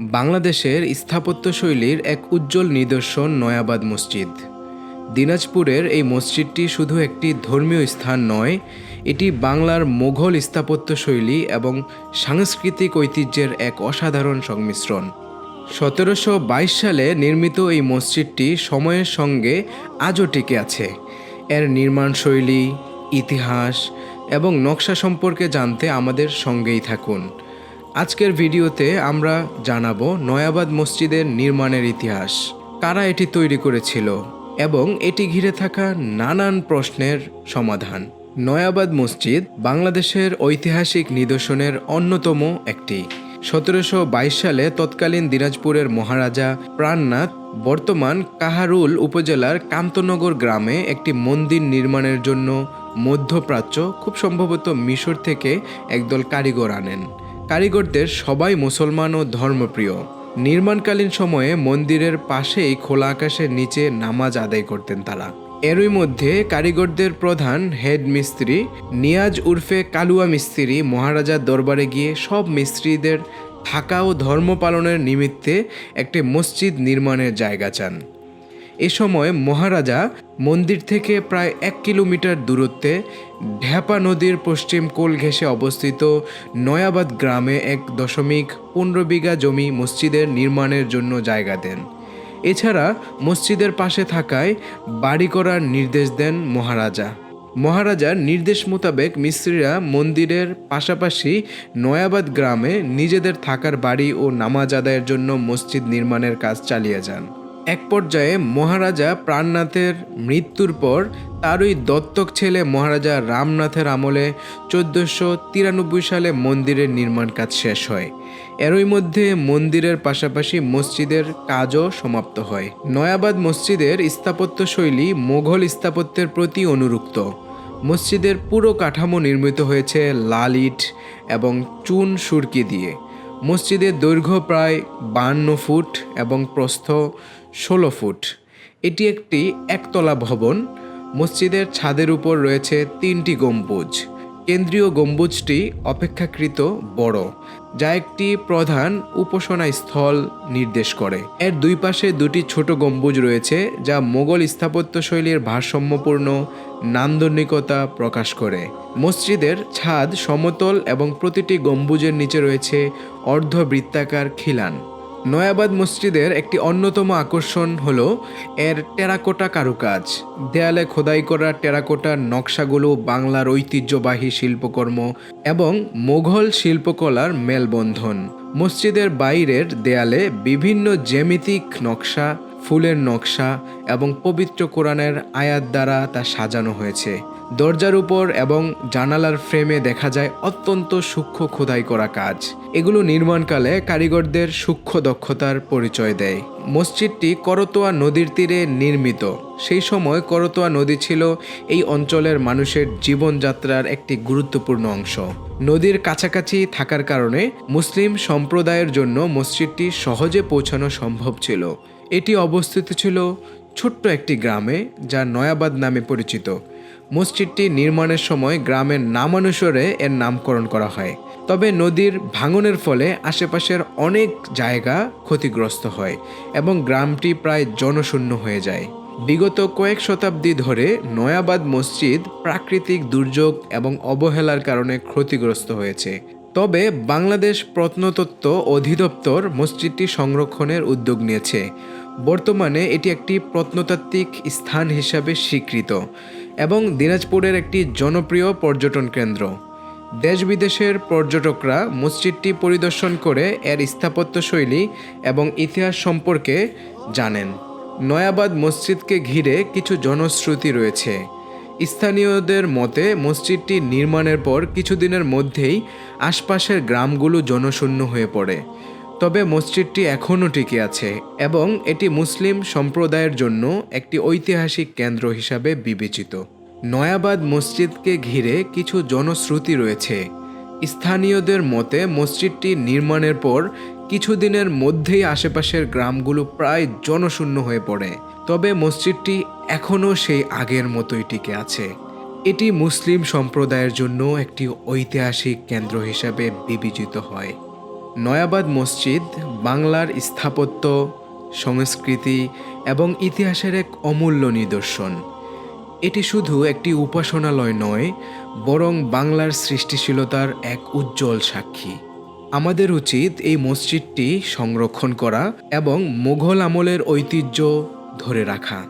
বাংলাদেশের স্থাপত্যশৈলীর এক উজ্জ্বল নিদর্শন নয়াবাদ মসজিদ। দিনাজপুরের এই মসজিদটি শুধু একটি ধর্মীয় স্থান নয়, এটি বাংলার মোঘল স্থাপত্যশৈলী এবং সাংস্কৃতিক ঐতিহ্যের এক অসাধারণ সংমিশ্রণ। সতেরোশো বাইশ সালে নির্মিত এই মসজিদটি সময়ের সঙ্গে আজও টিকে আছে। এর নির্মাণ শৈলী, ইতিহাস এবং নকশা সম্পর্কে জানতে আমাদের সঙ্গেই থাকুন। আজকের ভিডিওতে আমরা জানাব নয়াবাদ মসজিদের নির্মাণের ইতিহাস, কারা এটি তৈরি করেছিল এবং এটি ঘিরে থাকা নানান প্রশ্নের সমাধান। নয়াবাদ মসজিদ বাংলাদেশের ঐতিহাসিক নিদর্শনের অন্যতম একটি। সতেরোশো বাইশ সালে তৎকালীন দিনাজপুরের মহারাজা প্রাণনাথ বর্তমান কাহারুল উপজেলার কান্তনগর গ্রামে একটি মন্দির নির্মাণের জন্য মধ্যপ্রাচ্য, খুব সম্ভবত মিশর থেকে একদল কারিগর আনেন। কারিগরদের সবাই মুসলমান ও ধর্মপ্রিয়। নির্মাণকালীন সময়ে মন্দিরের পাশেই খোলা আকাশের নিচে নামাজ আদায় করতেন তারা। এরই মধ্যে কারিগরদের প্রধান হেড মিস্ত্রি, নিয়াজ উর্ফে কালুয়া মিস্ত্রি মহারাজার দরবারে গিয়ে সব মিস্ত্রিদের থাকা ও ধর্ম পালনের নিমিত্তে একটি মসজিদ নির্মাণের জায়গা চান। এ সময় মহারাজা মন্দির থেকে প্রায় এক কিলোমিটার দূরত্বে ঢ্যাপা নদীর পশ্চিম কোল ঘেঁষে অবস্থিত নয়াবাদ গ্রামে এক দশমিক পনেরো বিঘা জমি মসজিদের নির্মাণের জন্য জায়গা দেন। এছাড়া মসজিদের পাশে থাকায় বাড়ি করার নির্দেশ দেন মহারাজা। মহারাজার নির্দেশ মোতাবেক মিস্ত্রিরা মন্দিরের পাশাপাশি নয়াবাদ গ্রামে নিজেদের থাকার বাড়ি ও নামাজ আদায়ের জন্য মসজিদ নির্মাণের কাজ চালিয়ে যান। এক পর্যায়ে মহারাজা প্রাণনাথের মৃত্যুর পর তারই দত্তক ছেলে মহারাজা রামনাথের আমলে চোদ্দোশো তিরানব্বই সালে মন্দিরের নির্মাণ কাজ শেষ হয়। এরই মধ্যে মন্দিরের পাশাপাশি মসজিদের কাজও সমাপ্ত হয়। নয়াবাদ মসজিদের স্থাপত্যশৈলী মোঘল স্থাপত্যের প্রতি অনুরুক্ত। মসজিদের পুরো কাঠামো নির্মিত হয়েছে লাল ইট এবং চুন সুরকি দিয়ে। মসজিদের দৈর্ঘ্য প্রায় বান্ন ফুট এবং প্রস্থ ষোলো ফুট। এটি একটি একতলা ভবন। মসজিদের ছাদের উপর রয়েছে তিনটি গম্বুজ। কেন্দ্রীয় গম্বুজটি অপেক্ষাকৃত বড়, যা একটি প্রধান উপাসনা স্থল নির্দেশ করে। এর দুই পাশে দুটি ছোট গম্বুজ রয়েছে, যা মোগল স্থাপত্যশৈলীর ভারসাম্যপূর্ণ নান্দনিকতা প্রকাশ করে। মসজিদের ছাদ সমতল এবং প্রতিটি গম্বুজের নিচে রয়েছে অর্ধবৃত্তাকার খিলান। নয়াবাদ মসজিদের একটি অন্যতম আকর্ষণ হল এর টেরাকোটা কারুকাজ। দেয়ালে খোদাই করা টেরাকোটার নকশাগুলো বাংলার ঐতিহ্যবাহী শিল্পকর্ম এবং মোঘল শিল্পকলার মেলবন্ধন। মসজিদের বাইরের দেয়ালে বিভিন্ন জ্যামিতিক নকশা, ফুলের নকশা এবং পবিত্র কোরআনের আয়াত দ্বারা তা সাজানো হয়েছে। দরজার উপর এবং জানালার ফ্রেমে দেখা যায় অত্যন্ত সূক্ষ্ম খোদাই করা কাজ। এগুলো নির্মাণকালে কারিগরদের সূক্ষ্ম দক্ষতার পরিচয় দেয়। মসজিদটি করতোয়া নদীর তীরে নির্মিত। সেই সময় করতোয়া নদী ছিল এই অঞ্চলের মানুষের জীবনযাত্রার একটি গুরুত্বপূর্ণ অংশ। নদীর কাছাকাছি থাকার কারণে মুসলিম সম্প্রদায়ের জন্য মসজিদটি সহজে পৌঁছানো সম্ভব ছিল। এটি অবস্থিত ছিল ছোট্ট একটি গ্রামে, যা নয়াবাদ নামে পরিচিত। মসজিদটি নির্মাণের সময় গ্রামের নামানুসারে এর নামকরণ করা হয়। তবে নদীর ভাঙনের ফলে আশেপাশের অনেক জায়গা ক্ষতিগ্রস্ত হয় এবং গ্রামটি প্রায় জনশূন্য হয়ে যায়। বিগত কয়েক শতাব্দী ধরে নয়াবাদ মসজিদ প্রাকৃতিক দুর্যোগ এবং অবহেলার কারণে ক্ষতিগ্রস্ত হয়েছে। তবে বাংলাদেশ প্রত্নতত্ত্ব অধিদপ্তর মসজিদটি সংরক্ষণের উদ্যোগ নিয়েছে। বর্তমানে এটি একটি প্রত্নতাত্ত্বিক স্থান হিসাবে স্বীকৃত। এবং দিনাজপুরের একটি জনপ্রিয় পর্যটন কেন্দ্র। দেশ বিদেশের পর্যটকরা মসজিদটি পরিদর্শন করে এর স্থাপত্যশৈলী এবং ইতিহাস সম্পর্কে জানেন। নয়াবাদ মসজিদকে ঘিরে কিছু জনশ্রুতি রয়েছে। স্থানীয়দের মতে, মসজিদটি নির্মাণের পর কিছুদিনের মধ্যেই আশপাশের গ্রামগুলো জনশূন্য হয়ে পড়ে। তবে মসজিদটি এখনও টিকে আছে এবং এটি মুসলিম সম্প্রদায়ের জন্য একটি ঐতিহাসিক কেন্দ্র হিসাবে বিবেচিত। নয়াবাদ মসজিদকে ঘিরে কিছু জনশ্রুতি রয়েছে। স্থানীয়দের মতে, মসজিদটি নির্মাণের পর কিছুদিনের মধ্যেই আশেপাশের গ্রামগুলো প্রায় জনশূন্য হয়ে পড়ে। তবে মসজিদটি এখনও সেই আগের মতোই টিকে আছে। এটি মুসলিম সম্প্রদায়ের জন্য একটি ঐতিহাসিক কেন্দ্র হিসাবে বিবেচিত হয়। নয়াবাদ মসজিদ বাংলার স্থাপত্য, সংস্কৃতি এবং ইতিহাসের এক অমূল্য নিদর্শন। এটি শুধু একটি উপাসনালয় নয়, বরং বাংলার সৃষ্টিশীলতার এক উজ্জ্বল সাক্ষী। আমাদের উচিত এই মসজিদটি সংরক্ষণ করা এবং মুঘল আমলের ঐতিহ্য ধরে রাখা।